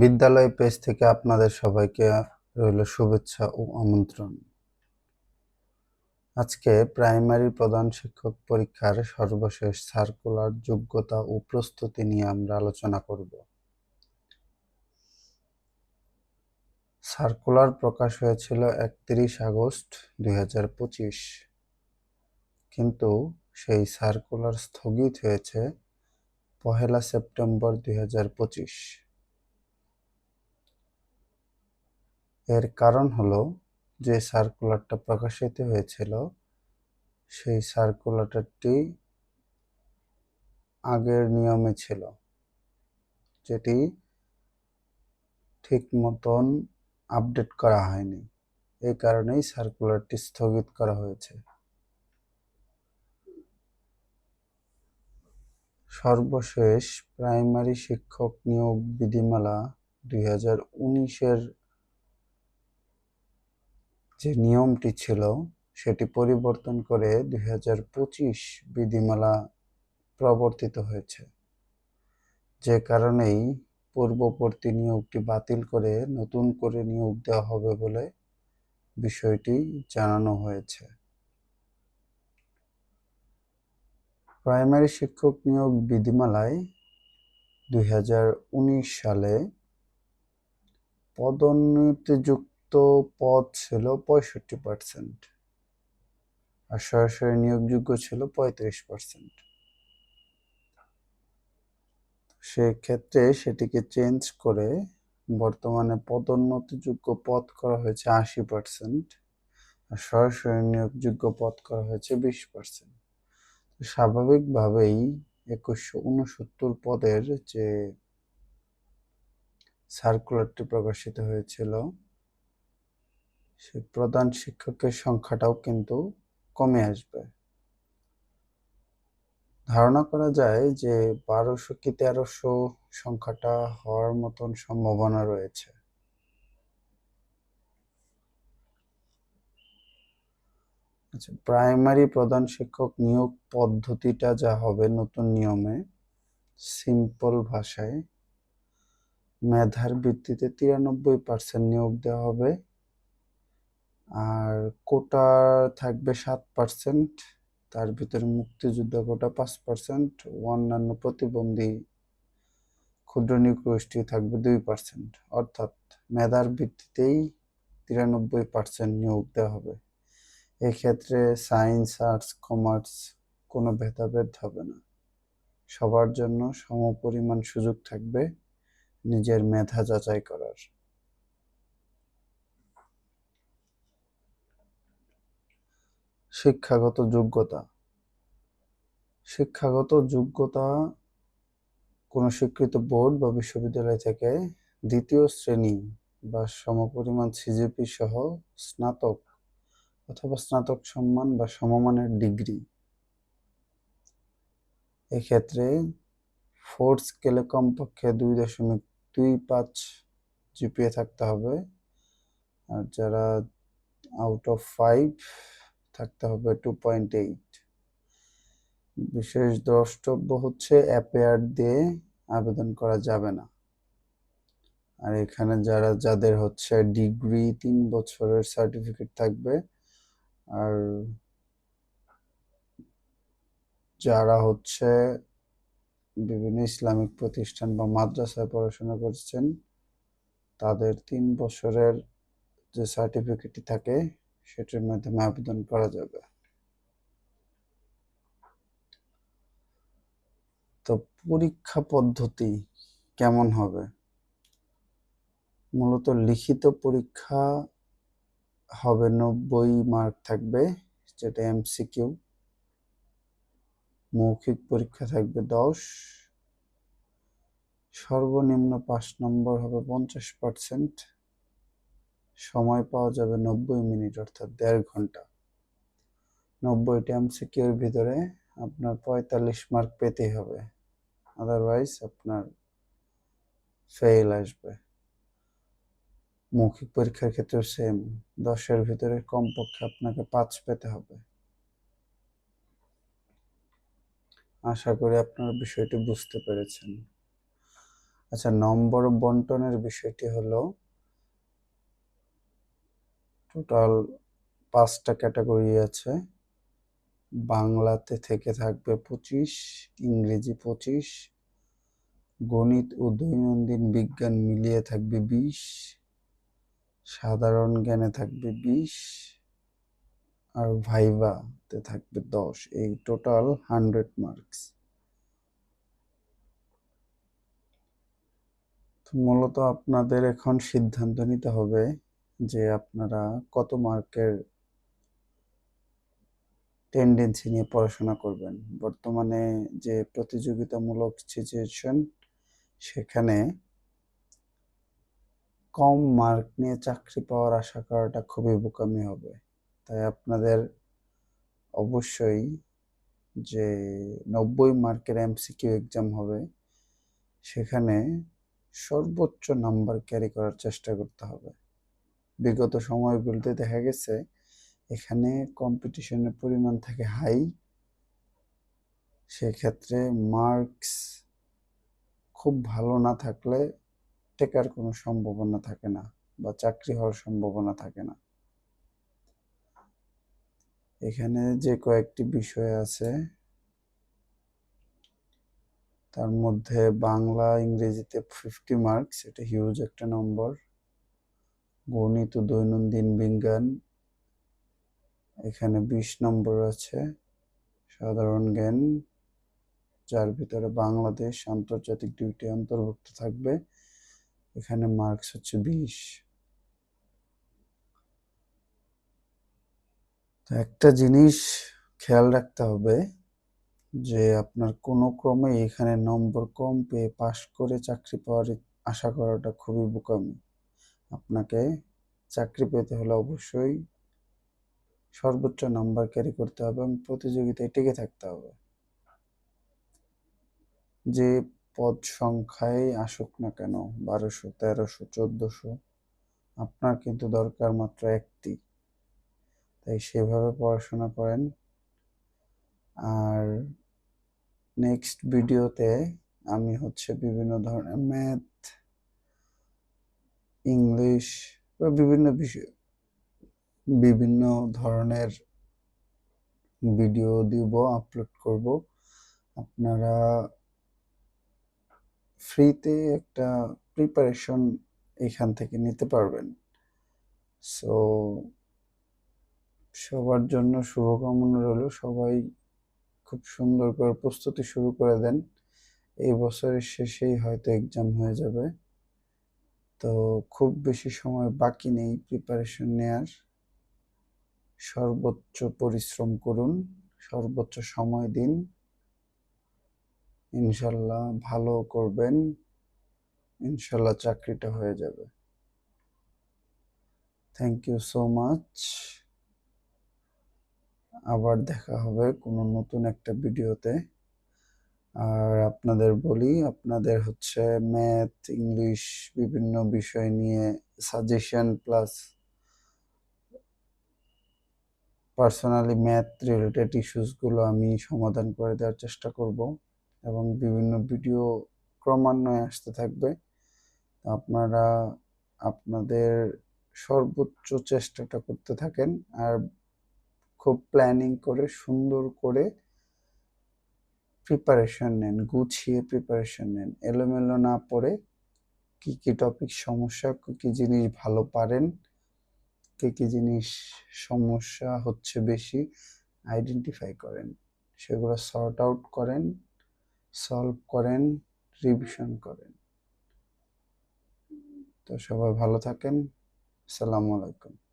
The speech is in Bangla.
বিদ্যালয় পেজ থেকে আপনাদের সবাইকে রইল শুভেচ্ছা ও আমন্ত্রণ। আজকে প্রাইমারি প্রধান শিক্ষক পরীক্ষার সর্বশেষ সার্কুলার, যোগ্যতা ও প্রস্তুতি নিয়ে আমরা আলোচনা করব। সার্কুলার প্রকাশ হয়েছিল একত্রিশ আগস্ট দুই হাজার পঁচিশ। কিন্তু সেই সার্কুলার স্থগিত হয়েছে পহেলা সেপ্টেম্বর দুই হাজার পঁচিশ। এর কারণ হলো যে সার্কুলারটা প্রকাশিত হয়েছিল, সেই সার্কুলারটি আগের নিয়মে ছিল, যেটি ঠিক মতন আপডেট করা হয়নি। এই কারণেই সার্কুলারটি স্থগিত করা হয়েছে। সর্বশেষ প্রাইমারি শিক্ষক নিয়োগ বিধিমালা দুই হাজার উনিশের যে নিয়মটি ছিল, সেটি পরিবর্তন করে দুই হাজার পঁচিশ বিধিমালা প্রবর্তিত হয়েছে। যে কারণেই পূর্ববর্তী নিয়োগটি বাতিল করে নতুন করে নিয়োগ দেওয়া হবে বলে বিষয়টি জানানো হয়েছে। প্রাইমারি শিক্ষক নিয়োগ বিধিমালায় দুই হাজার উনিশ সালে পদোন্নতিযুক্ত পদ ছিল পঁয়ষট্টি পার্সেন্ট আর সরাসরি নিয়োগযোগ্য ছিল পঁয়ত্রিশ পার্সেন্ট সেক্ষেত্রে সেটিকে চেঞ্জ করে বর্তমানে পদোন্নতিযোগ্য পদ করা হয়েছে আশি পার্সেন্ট আর সরাসরি নিয়োগযোগ্য পদ করা হয়েছে বিশ পার্সেন্ট স্বাভাবিকভাবেই একুশশো উনসত্তর পদের যে সার্কুলারটি প্রকাশিত হয়েছিল সে প্রধান শিক্ষকের সংখ্যাটাও কিন্তু কমে আসবে। ধারণা করা যায় যে বারোশো কি তেরোশো সংখ্যাটা হওয়ার মতন সম্ভাবনা রয়েছে। আচ্ছা প্রাইমারি প্রধান শিক্ষক নিয়োগ পদ্ধতিটা যা হবে নতুন নিয়মে সিম্পল ভাষায়, মেধার ভিত্তিতে তিরানব্বই পার্সেন্ট নিয়োগ দেওয়া হবে। আর কোটা থাকবে সাত পার্সেন্ট তার ভিতরে মুক্তিযুদ্ধ কোটা পাঁচ পার্সেন্ট অন্যান্য প্রতিবন্ধী ক্ষুদ্র নিগোষ্ঠী থাকবে দুই পার্সেন্ট অর্থাৎ মেধার ভিত্তিতেই তিরানব্বই পার্সেন্ট নিয়োগ দেওয়া হবে। এক্ষেত্রে সায়েন্স, আর্টস, কমার্স কোনো ভেদাভেদ হবে না। সবার জন্য সমপরিমাণ সুযোগ থাকবে নিজের মেধা যাচাই করার। শিক্ষাগত যোগ্যতা। শিক্ষাগত যোগ্যতা কোনো স্বীকৃত বোর্ড বা বিশ্ববিদ্যালয় থেকে দ্বিতীয় শ্রেণি বা সমপরিমাণ সিজিপি সহ স্নাতক অথবা স্নাতক সম্মান বা সমমানের ডিগ্রি। এক্ষেত্রে ফোর্থ স্কেলে কমপক্ষে দুই দশমিক দুই পাঁচ জিপিএ থাকতে হবে। আর যারা আউট অফ ফাইভ থাকতে হবে টু পয়েন্ট এইট বিশেষ দ্রষ্টব্য হচ্ছে অ্যাপেয়ার দিয়ে আবেদন করা যাবে না। আর এখানে যারা, যাদের হচ্ছে ডিগ্রি তিন বছরের সার্টিফিকেট থাকবে, আর যারা হচ্ছে বিভিন্ন ইসলামিক প্রতিষ্ঠান বা মাদ্রাসায় পড়াশোনা করছেন, তাদের তিন বছরের যে সার্টিফিকেটটি থাকে সেটির মাধ্যমে আবেদন করা যাবে। তো পরীক্ষা পদ্ধতি কেমন হবে? মূলত লিখিত পরীক্ষা হবে নব্বই মার্ক থাকবে, যেটা এমসিকিউ মৌখিক পরীক্ষা থাকবে দশ। সর্বনিম্ন পাঁচ নম্বর হবে পঞ্চাশ পার্সেন্ট। সময় পাওয়া যাবে নব্বই মিনিট, অর্থাৎ দেড় ঘণ্টা। নব্বইটি এমসিকিউর ভিতরে আপনার পঁয়তাল্লিশ মার্ক পেতেই হবে। আদারওয়াইজ আপনার ফেল আসবে। মৌখিক পরীক্ষার ক্ষেত্রে সেম দশের ভিতরে কমপক্ষে আপনাকে পাঁচ পেতে হবে। আশা করি আপনারা বিষয়টি বুঝতে পেরেছেন। আচ্ছা নম্বর বন্টনের বিষয়টি হলো টোটাল পাঁচটা ক্যাটাগরি আছে। বাংলাতে থেকে থাকবে পঁচিশ, ইংরেজি পঁচিশ, গণিত ও দৈনন্দিন বিজ্ঞান মিলিয়ে থাকবে বিশ, সাধারণ জ্ঞানে থাকবে বিশ, আর ভাইভাতে থাকবে দশ। এই টোটাল হান্ড্রেড মার্কস মূলত আপনাদের এখন সিদ্ধান্ত নিতে হবে যে আপনারা কত মার্কের টেন্ডেন্সি নিয়ে পড়াশোনা করবেন। বর্তমানে যে প্রতিযোগিতামূলক সিচুয়েশন সেখানে কম মার্ক নিয়ে চাকরি পাওয়ার আশা করাটা খুবই বোকামি হবে। তাই আপনাদের অবশ্যই যে নব্বই মার্কের এমসিকিউ এক্সাম হবে, সেখানে সর্বোচ্চ নাম্বার ক্যারি করার চেষ্টা করতে হবে। বিগত সময়গুলোতে দেখা গেছে, এখানে কম্পিটিশনের পরিমাণ থাকে হাই সেক্ষেত্রে মার্কস খুব ভালো না থাকলে টেকার কোনো সম্ভাবনা থাকে না বা চাকরি হওয়ার সম্ভাবনা থাকে না। এখানে যে কয়েকটি বিষয় আছে, তার মধ্যে বাংলা, ইংরেজিতে ফিফটি মার্কস এটা হিউজ একটা নম্বর গণিত ও দৈনন্দিন বিজ্ঞান। এখানে বিশ নম্বর আছে, সাধারণ জ্ঞান, যার ভিতরে বাংলাদেশ আন্তর্জাতিক দুইটি অন্তর্ভুক্ত থাকবে। এখানে মার্কস হচ্ছে বিশ। একটা জিনিস খেয়াল রাখতে হবে যে আপনার কোনো ক্রমে এখানে নম্বর কম পেয়ে পাশ করে চাকরি পাওয়ার আশা করাটা খুবই বোকামি। আপনাকে চাকরি পেতে হলে অবশ্যই সর্বোচ্চ নাম্বার ক্যারি করতে হবে এবং প্রতিযোগিতায় টিকে থাকতে হবে। যে পদ সংখ্যায় আসুক না কেন, বারোশো, তেরোশো, চোদ্দোশো, আপনার কিন্তু দরকার মাত্র একটি। তাই সেভাবে পড়াশোনা করেন। আর নেক্সট ভিডিওতে আমি হচ্ছে বিভিন্ন ধরনের ম্যাথ ইংলিশ বা বিভিন্ন বিষয়। বিভিন্ন ধরনের ভিডিও দিব আপলোড করব। আপনারা ফ্রিতে একটা প্রিপারেশন এখান থেকে নিতে পারবেন। সো সবার জন্য শুভকামনা রইল। সবাই খুব সুন্দর করে প্রস্তুতি শুরু করে দেন। এই বছরের শেষেই হয়তো এক্সাম হয়ে যাবে। তো খুব বেশি সময় বাকি নেই প্রিপারেশন নেয়ার। সর্বোচ্চ পরিশ্রম করুন, সর্বোচ্চ সময় দিন। ইনশাল্লাহ ভালো করবেন, ইনশাল্লাহ চাকরিটা হয়ে যাবে। থ্যাংক ইউ সো মাচ আবার দেখা হবে কোনো নতুন একটা ভিডিওতে আর আপনাদের বলি, আপনাদের হচ্ছে ম্যাথ ইংলিশ বিভিন্ন বিষয় নিয়ে suggestion plus personally math related ইস্যুসগুলো আমি সমাধান করে দেওয়ার চেষ্টা করব এবং বিভিন্ন ভিডিও ক্রমান্বয়ে আসতে থাকবে। আপনারা আপনাদের সর্বোচ্চ চেষ্টাটা করতে থাকেন আর খুব প্ল্যানিং করে, সুন্দর করে প্রিপারেশন নেন, গুছিয়ে প্রিপারেশন নেন, এলোমেলো না পড়ে কি কি টপিক সমস্যা, কি কি জিনিস ভালো পারেন, কি কি জিনিস সমস্যা হচ্ছে বেশি আইডেন্টিফাই করেন, সেগুলো সর্ট আউট করেন সলভ করেন রিভিশন করেন। তো সবাই ভালো থাকেন, আসসালামু আলাইকুম।